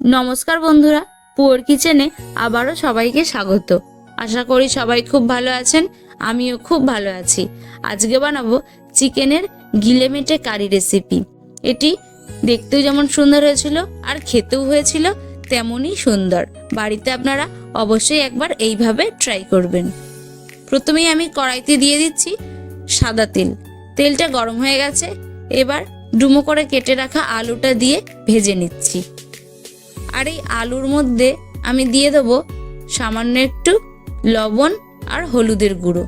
নমস্কার বন্ধুরা, পুয়ার কিচেনে আবারও সবাইকে স্বাগত। আশা করি সবাই খুব ভালো আছেন, আমিও খুব ভালো আছি। আজকে বানাবো চিকেনের গিলেমেটে কারি রেসিপি। এটি দেখতেও যেমন সুন্দর হয়েছিল আর খেতেও হয়েছিল তেমনই সুন্দর। বাড়িতে আপনারা অবশ্যই একবার এইভাবে ট্রাই করবেন। প্রথমেই আমি কড়াইতে দিয়ে দিচ্ছি সাদা তেল। তেলটা গরম হয়ে গেছে, এবার ডুমো করে কেটে রাখা আলুটা দিয়ে ভেজে নিচ্ছি। আর এই আলুর মধ্যে আমি দিয়ে দেবো সামান্য একটু লবণ আর হলুদের গুঁড়ো।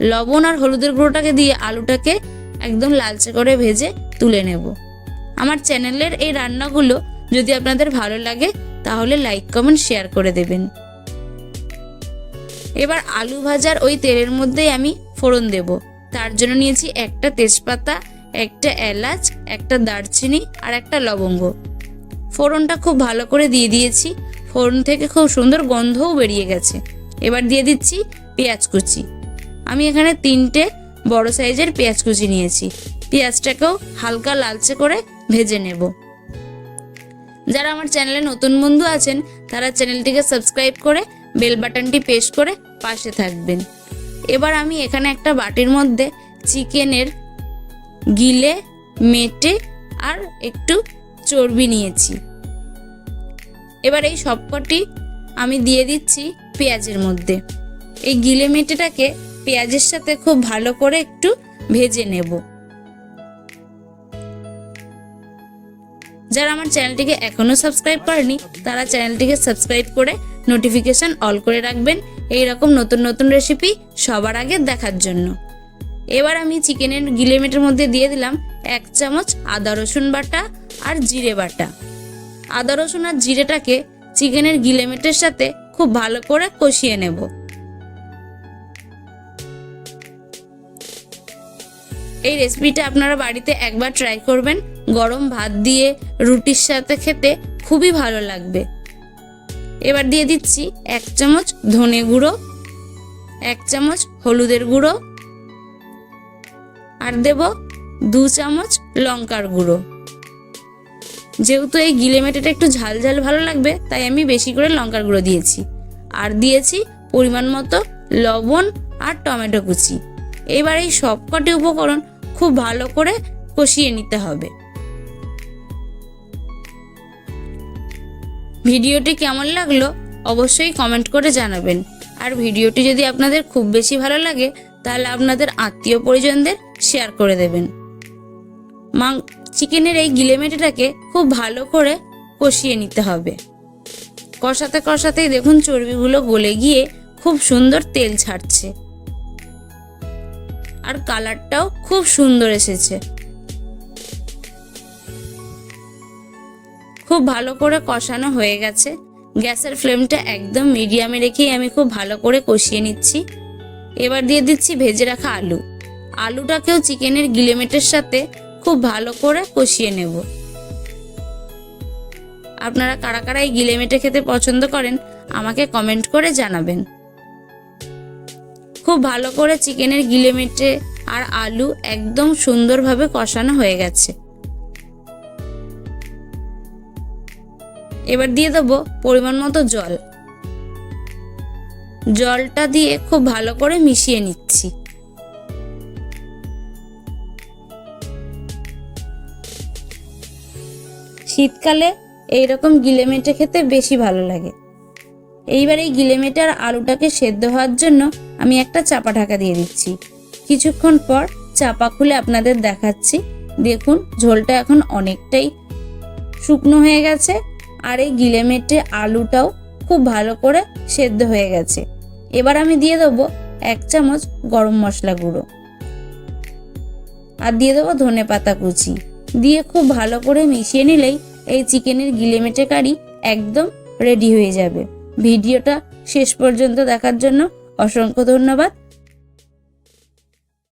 লবণ আর হলুদের গুঁড়োটাকে দিয়ে আলুটাকে একদম লালচে করে ভেজে তুলে নেব। আমার চ্যানেলের এই রান্নাগুলো যদি আপনাদের ভালো লাগে, তাহলে লাইক, কমেন্ট, শেয়ার করে দেবেন। এবার আলু ভাজার ওই তেলের মধ্যেই আমি ফোড়ন দেব। তার জন্য নিয়েছি একটা তেজপাতা, একটা এলাচ, একটা দারচিনি আর একটা লবঙ্গ। ফোড়নটা খুব ভালো করে দিয়ে দিয়েছি। ফোড়ন থেকে খুব সুন্দর গন্ধও বেরিয়ে গেছে। এবার দিয়ে দিচ্ছি পেঁয়াজ কুচি। আমি এখানে তিনটে বড় সাইজের পেঁয়াজ কুচি নিয়েছি। পেঁয়াজটাকেও হালকা লালচে করে ভেজে নেব। যারা আমার চ্যানেলে নতুন বন্ধু আছেন, তারা চ্যানেলটিকে সাবস্ক্রাইব করে বেল বাটনটি প্রেস করে পাশে থাকবেন। এবার আমি এখানে একটা বাটির মধ্যে চিকেনের গিলে, মেটে আর একটু চর্বি নিয়েছি। এবার এই সবকটি আমি দিয়ে দিচ্ছি পেঁয়াজের মধ্যে। এই গিলে মেটেটাকে পেঁয়াজের সাথে খুব ভালো করে একটু ভেজে নেব। যারা আমার চ্যানেলটিকে এখনও সাবস্ক্রাইব করেনি, তারা চ্যানেলটিকে সাবস্ক্রাইব করে নোটিফিকেশন অল করে রাখবেন। এই রকম নতুন নতুন রেসিপি সবার আগে দেখার জন্য। এবার আমি চিকেনের গিলেমেটের মধ্যে দিয়ে দিলাম এক চামচ আদা রসুন বাটা আর জিরে বাটা। আদা রসুন আর জিরেটাকে চিকেনের গিলেমেটের সাথে খুব ভালো করে কষিয়ে নেব। এই রেসিপিটা আপনারা বাড়িতে একবার ট্রাই করবেন। গরম ভাত দিয়ে রুটির সাথে খেতে খুবই ভালো লাগবে। এবার দিয়ে দিচ্ছি এক চামচ ধনে গুঁড়ো, এক চামচ হলুদের গুঁড়ো আর দেব দু চামচ লঙ্কার গুঁড়ো। যেহেতু এই গিলে মেটেটা একটু ঝাল ঝাল ভালো লাগবে, তাই আমি বেশি করে লঙ্কার গুঁড়ো দিয়েছি। আর দিয়েছি পরিমাণ মতো লবণ আর টমেটো কুচি। এবার এই সবকটি উপকরণ খুব ভালো করে কষিয়ে নিতে হবে। ভিডিওটি কেমন লাগল অবশ্যই কমেন্ট করে জানাবেন। আর ভিডিওটি যদি আপনাদের খুব বেশি ভালো লাগে তাহলে আপনাদের আত্মীয় পরিজনদের শেয়ার করে দেবেন। মাং, চিকেনের এই গিলেমেটেটাকে খুব ভালো করে কষিয়ে নিতে হবে। কষাতে কষাতেই দেখুন চর্বিগুলো গলে গিয়ে খুব সুন্দর তেল ছাড়ছে। আর কালারটাও খুব সুন্দর এসেছে। খুব ভালো করে কষানো হয়ে গেছে। গ্যাসের ফ্লেমটা একদম মিডিয়ামে রেখেই আমি খুব ভালো করে কষিয়ে নিচ্ছি। এবার দিয়ে দিচ্ছি ভেজে রাখা আলু। আলুটাকেও চিকেনের গিলেমেটের সাথে খুব ভালো করে কষিয়ে নেব। আপনারা কারা কারা এই গিলেমেটে খেতে পছন্দ করেন, আমাকে কমেন্ট করে জানাবেন। খুব ভালো করে চিকেনের গিলেমেটে আর আলু একদম সুন্দরভাবে কষানো হয়ে গেছে। এবার দিয়ে দেবো পরিমাণ মতো জল। জলটা দিয়ে খুব ভালো করে মিশিয়ে নিচ্ছি। শীতকালে এইরকম গিলেমেটে খেতে বেশি ভালো লাগে। এইবার এই গিলেমেটে আর আলুটাকে সেদ্ধ হওয়ার জন্য আমি একটা চাপা ঢাকা দিয়ে দিচ্ছি। কিছুক্ষণ পর চাপা খুলে আপনাদের দেখাচ্ছি। দেখুন, ঝোলটা এখন অনেকটাই শুকনো হয়ে গেছে আর এই গিলেমেটে আলুটাও খুব ভালো করে সেদ্ধ হয়ে গেছে। এবার আমি দিয়ে দেবো এক চামচ গরম মশলা গুঁড়ো। আর দিয়ে দেবো ধনে পাতা কুচি। দিয়ে খুব ভালো করে মিশিয়ে নিলেই এই চিকেনের গিলেমেটে কারি একদম রেডি হয়ে যাবে। ভিডিওটা শেষ পর্যন্ত দেখার জন্য অসংখ্য ধন্যবাদ।